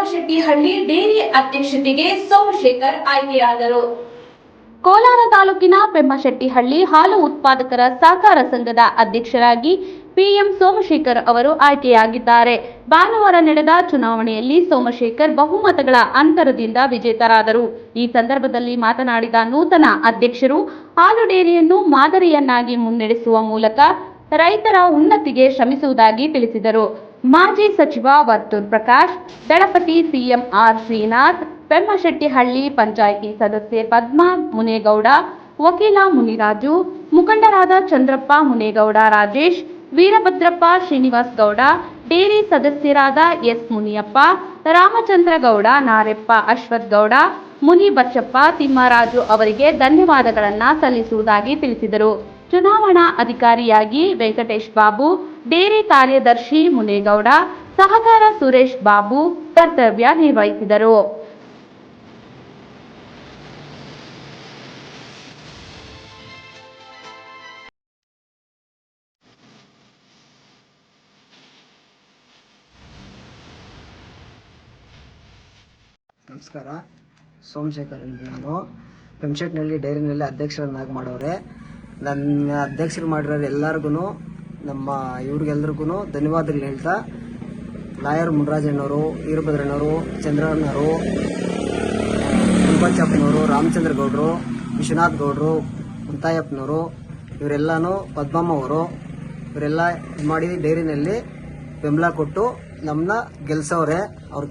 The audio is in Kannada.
ಪೆಮ್ಮಶೆಟ್ಟಿಹಳ್ಳಿ ಡೇರಿ ಅಧ್ಯಕ್ಷತೆಗೆ ಸೋಮಶೇಖರ್ ಆಯ್ಕೆಯಾದರು. ಕೋಲಾರ ತಾಲೂಕಿನ ಪೆಮ್ಮಶೆಟ್ಟಿಹಳ್ಳಿ ಹಾಲು ಉತ್ಪಾದಕರ ಸಹಕಾರ ಸಂಘದ ಅಧ್ಯಕ್ಷರಾಗಿ ಪಿಎಂ ಸೋಮಶೇಖರ್ ಅವರು ಆಯ್ಕೆಯಾಗಿದ್ದಾರೆ. ಭಾನುವಾರ ನಡೆದ ಚುನಾವಣೆಯಲ್ಲಿ ಸೋಮಶೇಖರ್ ಬಹುಮತಗಳ ಅಂತರದಿಂದ ವಿಜೇತರಾದರು. ಈ ಸಂದರ್ಭದಲ್ಲಿ ಮಾತನಾಡಿದ ನೂತನ ಅಧ್ಯಕ್ಷರು, ಹಾಲು ಡೇರಿಯನ್ನು ಮಾದರಿಯನ್ನಾಗಿ ಮುನ್ನಡೆಸುವ ಮೂಲಕ ರೈತರ ಉನ್ನತಿಗೆ ಶ್ರಮಿಸುವುದಾಗಿ ತಿಳಿಸಿದರು. ಮಾಜಿ ಸಚಿವ ವರ್ತೂರ್ ಪ್ರಕಾಶ್, ದಳಪತಿ ಸಿಎಂ ಆರ್ ಶ್ರೀನಾಥ್, ಪೆಮ್ಮಶೆಟ್ಟಿಹಳ್ಳಿ ಪಂಚಾಯಿತಿ ಸದಸ್ಯೆ ಪದ್ಮಾ ಮುನೇಗೌಡ, ವಕೀಲ ಮುನಿರಾಜು, ಮುಖಂಡರಾದ ಚಂದ್ರಪ್ಪ ಮುನೇಗೌಡ, ರಾಜೇಶ್, ವೀರಭದ್ರಪ್ಪ ಶ್ರೀನಿವಾಸ್ ಗೌಡ, ಡೇರಿ ಸದಸ್ಯರಾದ ಎಸ್ ಮುನಿಯಪ್ಪ, ರಾಮಚಂದ್ರ ಗೌಡ, ನಾರೆಪ್ಪ ಅಶ್ವಥ್ ಗೌಡ ಮುನಿ ಬಚ್ಚಪ್ಪ ತಿಮ್ಮರಾಜು ಅವರಿಗೆ ಧನ್ಯವಾದಗಳನ್ನು ಸಲ್ಲಿಸುವುದಾಗಿ ತಿಳಿಸಿದರು. ಚುನಾವಣಾ ಅಧಿಕಾರಿಯಾಗಿ ವೆಂಕಟೇಶ್ ಬಾಬು, ಡೇರಿ ಕಾರ್ಯದರ್ಶಿ ಮುನೇಗೌಡ, ಸಹಕಾರ ಸುರೇಶ್ ಬಾಬು ಕರ್ತವ್ಯ ನಿರ್ವಹಿಸಿದರು. ನಮಸ್ಕಾರ. ಸೋಮಶೇಖರ್ ನಾನು. ಪೆಂಶೆಟ್ನಲ್ಲಿ ಡೈರಿನಲ್ಲಿ ಅಧ್ಯಕ್ಷರನ್ನಾಗಿ ಮಾಡವ್ರೆ ನನ್ನ ಅಧ್ಯಕ್ಷರು ಮಾಡಿರೋರು ಎಲ್ಲರಿಗೂ ನಮ್ಮ ಇವ್ರಿಗೆಲ್ರಿಗೂ ಧನ್ಯವಾದಗಳು ಹೇಳ್ತಾ, ಲಾಯರ್ ಮುನರಾಜಣ್ಣವರು, ವೀರಭದ್ರಣ್ಣವರು ಚಂದ್ರಣ್ಣವರು ಗುಂಬಚ್ಚಪ್ಪನವರು ರಾಮಚಂದ್ರ ಗೌಡರು, ವಿಶ್ವನಾಥ್ ಗೌಡರು ಮುಂತಾಯಪ್ಪನವರು ಇವರೆಲ್ಲನೂ ಪದ್ಮಮ್ಮ ಅವರು, ಇವರೆಲ್ಲ ಮಾಡಿ ಡೈರಿನಲ್ಲಿ ಬೆಂಬಲ ಕೊಟ್ಟು ನಮ್ಮನ್ನ ಗೆಲ್ಸವ್ರೆ. ಅವ್ರ